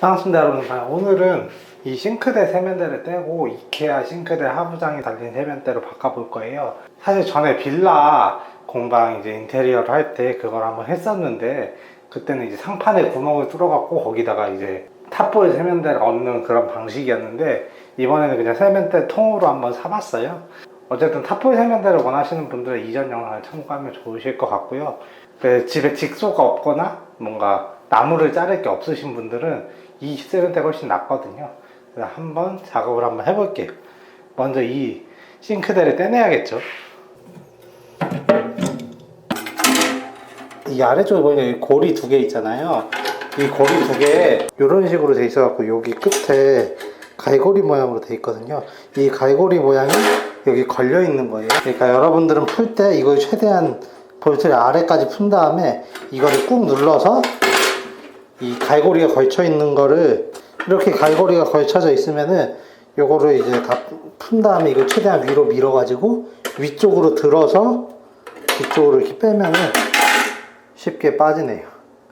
반갑습니다 여러분. 오늘은 이 싱크대 세면대를 떼고 이케아 싱크대 하부장이 달린 세면대로 바꿔볼 거예요. 사실 전에 빌라 공방 이제 인테리어를 할 때 그걸 한번 했었는데 그때는 이제 상판에 구멍을 뚫어갖고 거기다가 이제 탑볼 세면대를 얹는 그런 방식이었는데 이번에는 그냥 세면대 통으로 한번 사봤어요. 어쨌든 탑볼 세면대를 원하시는 분들은 이전 영상을 참고하면 좋으실 것 같고요. 그 집에 직소가 없거나 뭔가 나무를 자를 게 없으신 분들은 이 세면대가 훨씬 낫거든요. 그래서 한번 작업을 한번 해볼게요. 먼저 이 싱크대를 떼내야겠죠. 이 아래쪽에 보니까 이 고리 두 개 있잖아요. 이 고리 두 개 이런 식으로 돼 있어갖고 여기 끝에 갈고리 모양으로 돼 있거든요. 이 갈고리 모양이 여기 걸려 있는 거예요. 그러니까 여러분들은 풀 때 이걸 최대한 볼트를 아래까지 푼 다음에 이거를 꾹 눌러서 이 갈고리가 걸쳐 있는 거를 이렇게 갈고리가 걸쳐져 있으면은 요거를 이제 다 푼 다음에 이걸 최대한 위로 밀어 가지고 위쪽으로 들어서 뒤쪽으로 이렇게 빼면은 쉽게 빠지네요.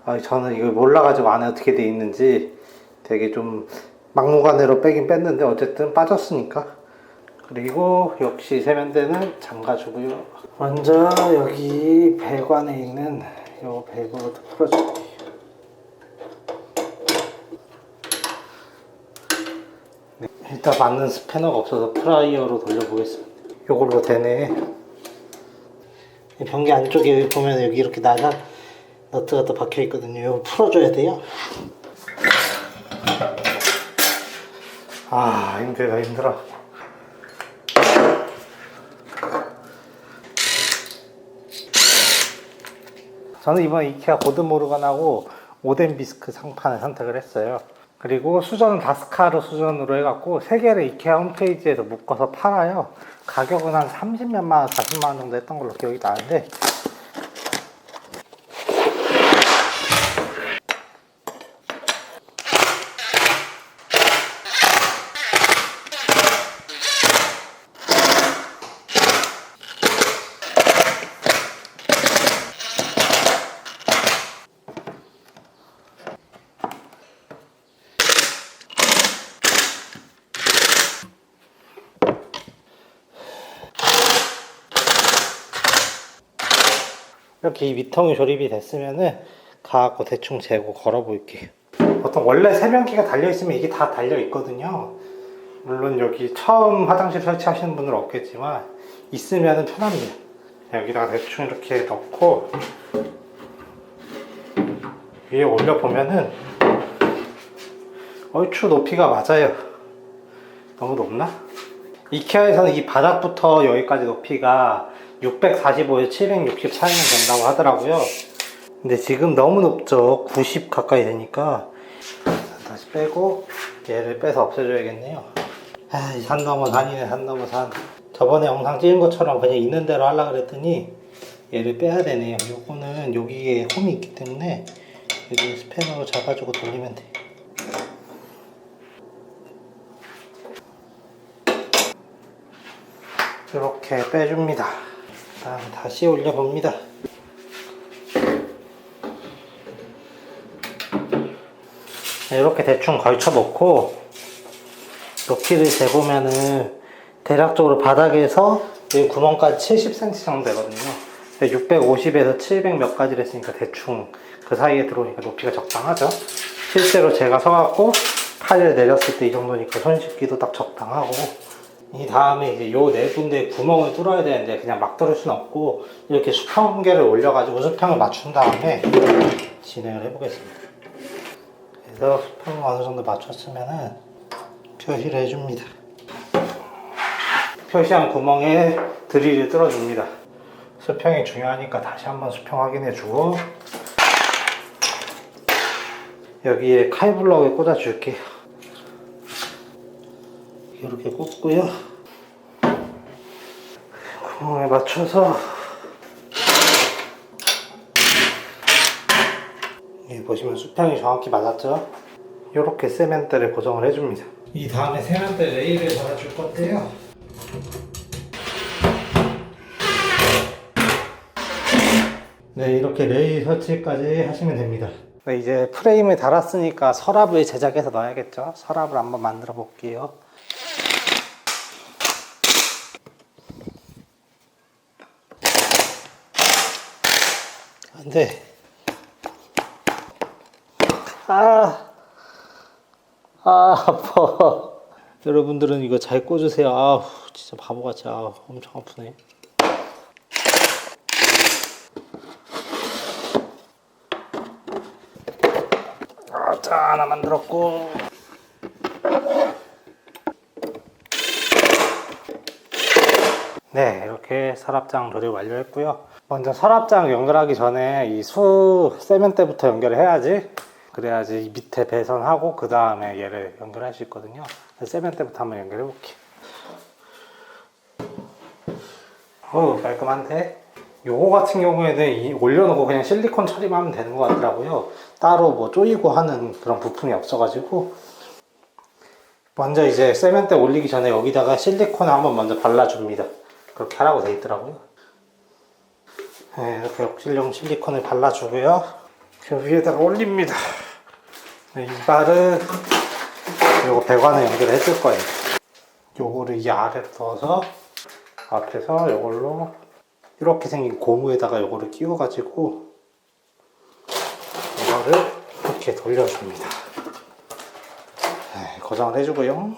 아, 저는 이걸 몰라가지고 안에 어떻게 돼 있는지 되게 좀 막무가내로 빼긴 뺐는데 어쨌든 빠졌으니까. 그리고 역시 세면대는 잠가주고요. 먼저 여기 배관에 있는 요 밸브부터 풀어줄게요. 일단 맞는 스패너가 없어서 프라이어로 돌려보겠습니다. 요걸로 되네. 이 변기 안쪽에 보면 여기 이렇게 나가 너트가 또 박혀 있거든요. 이거 풀어줘야 돼요. 아 힘들다 힘들어. 저는 이번 이케아 고드모르간하고 오덴 비스크 상판을 선택을 했어요. 그리고 수전은 다스카르 수전으로 해갖고 세 개를 이케아 홈페이지에서 묶어서 팔아요. 가격은 한 30몇만 원, 40만 원 정도 했던 걸로 기억이 나는데 이렇게 이 밑통이 조립이 됐으면은 가갖고 대충 재고 걸어 볼게요. 보통 원래 세면기가 달려 있으면 이게 다 달려 있거든요. 물론 여기 처음 화장실 설치하시는 분은 없겠지만 있으면은 편합니다. 여기다가 대충 이렇게 넣고 위에 올려 보면은 얼추 높이가 맞아요. 너무 높나? 이케아에서는 이 바닥부터 여기까지 높이가 645에서 764면 된다고 하더라고요. 근데 지금 너무 높죠. 90 가까이 되니까. 다시 빼고 얘를 빼서 없애줘야겠네요. 아, 이산 넘어 산이네, 산 넘어 산. 저번에 영상 찍은 것처럼 그냥 있는 대로 하려고 그랬더니 얘를 빼야 되네요. 요거는 여기에 홈이 있기 때문에 여기 스패너로 잡아주고 돌리면 돼. 이렇게 빼줍니다. 다음 다시 올려봅니다. 이렇게 대충 걸쳐 놓고 높이를 재보면은 대략적으로 바닥에서 이 구멍까지 70cm 정도 되거든요. 650에서 700 몇 가지를 했으니까 대충 그 사이에 들어오니까 높이가 적당하죠. 실제로 제가 서갖고 팔을 내렸을 때 이 정도니까 손 씻기도 딱 적당하고 이 다음에 이제 요 네 군데 구멍을 뚫어야 되는데 그냥 막 뚫을 수는 없고 이렇게 수평계를 올려가지고 수평을 맞춘 다음에 진행을 해보겠습니다. 그래서 수평을 어느 정도 맞췄으면은 표시를 해줍니다. 표시한 구멍에 드릴을 뚫어줍니다. 수평이 중요하니까 다시 한번 수평 확인해주고 여기에 칼블럭을 꽂아줄게요. 이렇게 꽂고요. 구멍에 맞춰서 여기 보시면 수평이 정확히 맞았죠? 이렇게 세면대를 고정을 해줍니다. 이 다음에 세면대 레일을 달아줄 건데요. 네, 이렇게 레일 설치까지 하시면 됩니다. 네, 이제 프레임을 달았으니까 서랍을 제작해서 넣어야겠죠. 서랍을 한번 만들어 볼게요. 안 돼. 아, 아, 아파. 여러분들은 이거 잘 꽂으세요. 아우, 진짜 바보같이. 아우, 엄청 아프네. 아, 자, 하나 만들었고. 네, 이렇게 서랍장 조립 완료했고요. 먼저 서랍장 연결하기 전에 이 수 세면대부터 연결을 해야지. 그래야지 이 밑에 배선하고 그 다음에 얘를 연결할 수 있거든요. 세면대부터 한번 연결해 볼게요. 어 깔끔한데? 요거 같은 경우에는 이 올려놓고 그냥 실리콘 처리만 하면 되는 것 같더라고요. 따로 뭐 조이고 하는 그런 부품이 없어가지고 먼저 이제 세면대 올리기 전에 여기다가 실리콘을 한번 먼저 발라줍니다. 그렇게 하라고 돼 있더라고요. 네, 이렇게 욕실용 실리콘을 발라주고요. 그 위에다가 올립니다. 네, 이 발은 요거 배관에 연결해 줄 거예요. 요거를 이 아래로 넣어서 앞에서 요걸로 이렇게 생긴 고무에다가 요거를 끼워가지고 이거를 이렇게 돌려줍니다. 네, 고정을 해주고요.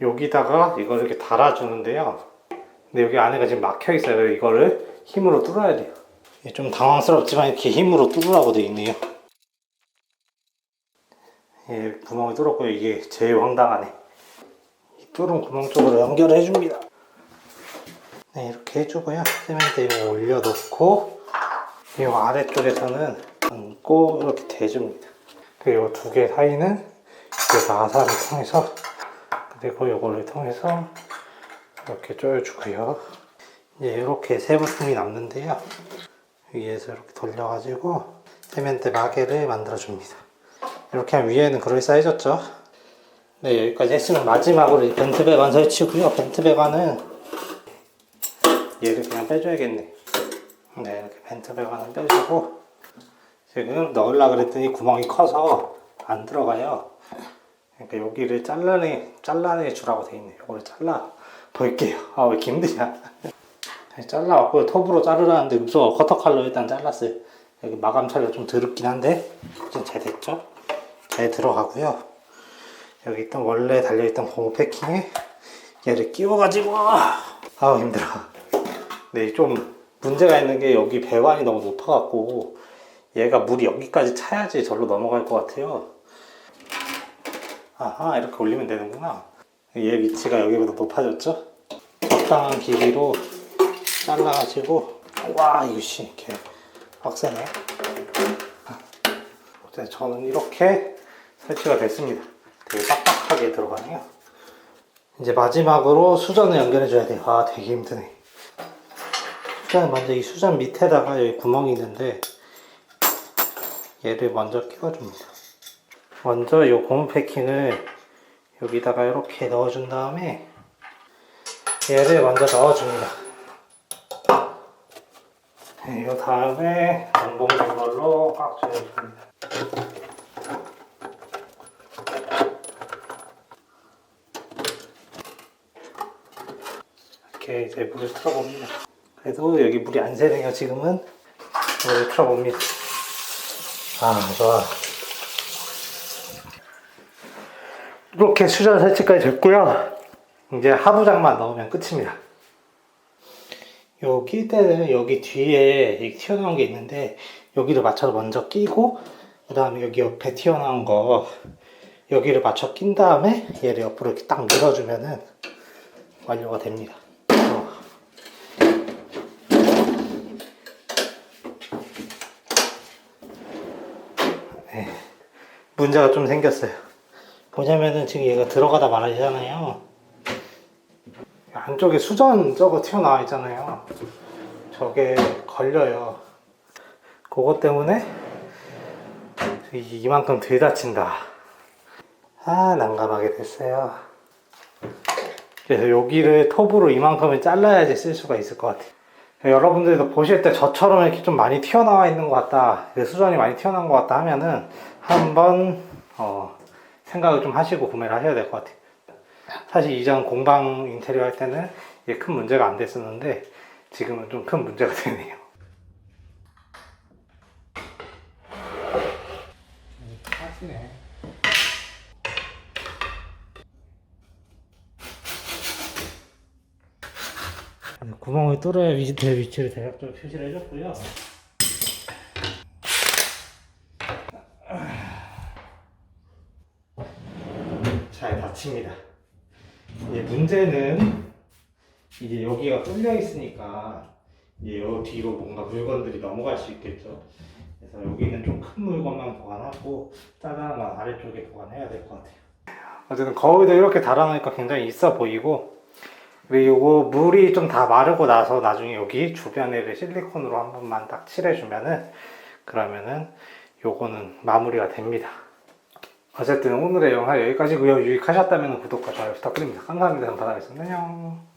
여기다가 이걸 이렇게 달아주는데요. 근데 여기 안에가 지금 막혀 있어요. 이거를 힘으로 뚫어야 돼요. 이게 좀 당황스럽지만 이렇게 힘으로 뚫으라고 되어 있네요. 예, 구멍을 뚫었고요. 이게 제일 황당하네. 이 뚫은 구멍 쪽으로 연결해 줍니다. 네, 이렇게 해주고요. 세면대 이거 올려놓고 이 아래쪽에서는 얹고 이렇게 대줍니다. 그리고 이두개 사이는 이렇게 나사를 통해서 그리고 이거를 통해서 이렇게 조여주고요. 이제 이렇게 세 부품이 남는데요. 위에서 이렇게 돌려가지고 세면대 마개를 만들어줍니다. 이렇게 하면 위에는 그럴싸해졌죠. 네, 여기까지 했으면 마지막으로 이 벤트 배관 설치고요. 벤트 배관은 얘를 그냥 빼줘야겠네. 네, 이렇게 벤트 배관을 빼주고 지금 넣으려고 그랬더니 구멍이 커서 안 들어가요. 그러니까 여기를 잘라내, 잘라내 주라고 돼 있네. 이거를 잘라 볼게요. 아, 왜 이렇게 힘드냐. 네, 잘라왔고요. 톱으로 자르라는데 무서워. 커터칼로 일단 잘랐어요. 여기 마감 처리가 좀 더럽긴 한데 이제 잘 됐죠? 잘 들어가고요. 여기 있던 원래 달려있던 고무 패킹에 얘를 끼워가지고 아우 힘들어. 네, 좀 문제가 있는 게 여기 배관이 너무 높아갖고 얘가 물이 여기까지 차야지 절로 넘어갈 것 같아요. 아하 이렇게 올리면 되는구나. 얘 위치가 여기보다 높아졌죠? 적당한 길이로 잘라가지고 와 이거 씨 이렇게 빡세네. 어쨌든 저는 이렇게 설치가 됐습니다. 되게 빡빡하게 들어가네요. 이제 마지막으로 수전을 연결해 줘야 돼요. 아 되게 힘드네. 수전 먼저 이 수전 밑에다가 여기 구멍이 있는데 얘를 먼저 끼워줍니다. 먼저 이 고무 패킹을 여기다가 이렇게 넣어준 다음에 얘를 먼저 넣어줍니다. 네, 이 다음에 엉봉된 걸로 꽉 조여줍니다. 이렇게 이제 물을 틀어봅니다. 그래도 여기 물이 안 새네요, 지금은. 물을 틀어봅니다. 아, 좋아. 이렇게 수전 설치까지 됐고요. 이제 하부장만 넣으면 끝입니다. 여기 때는 여기 뒤에 튀어나온 게 있는데 여기를 맞춰서 먼저 끼고 그 다음에 여기 옆에 튀어나온 거 여기를 맞춰 낀 다음에 얘를 옆으로 이렇게 딱 밀어주면은 완료가 됩니다. 어. 네, 문제가 좀 생겼어요. 뭐냐면은 지금 얘가 들어가다 말아지잖아요. 안쪽에 수전 저거 튀어나와 있잖아요. 저게 걸려요. 그것 때문에 이- 이만큼 들다친다. 아, 난감하게 됐어요. 그래서 여기를 톱으로 이만큼을 잘라야지 쓸 수가 있을 것 같아요. 여러분들도 보실 때 저처럼 이렇게 좀 많이 튀어나와 있는 것 같다, 그 수전이 많이 튀어나온 것 같다 하면은 한번 어, 생각을 좀 하시고 구매를 하셔야 될 것 같아요. 사실 이전 공방 인테리어 할 때는 이게 큰 문제가 안 됐었는데 지금은 좀 큰 문제가 되네요. 하시네. 구멍을 뚫어야 위치대 위치를 대략적으로 표시를 해줬고요. 잘 닫힙니다. 이제 문제는 이제 여기가 뚫려 있으니까 이제 요 뒤로 뭔가 물건들이 넘어갈 수 있겠죠. 그래서 여기는 좀 큰 물건만 보관하고 작은 건 아래쪽에 보관해야 될 것 같아요. 어쨌든 거울도 이렇게 달아놓으니까 굉장히 있어 보이고 그리고 물이 좀 다 마르고 나서 나중에 여기 주변에를 실리콘으로 한 번만 딱 칠해주면은 그러면은 요거는 마무리가 됩니다. 어쨌든 오늘의 영상 여기까지고요. 유익하셨다면 구독과 좋아요 부탁드립니다. 감사합니다. 다음 바다겠습니다. 안녕.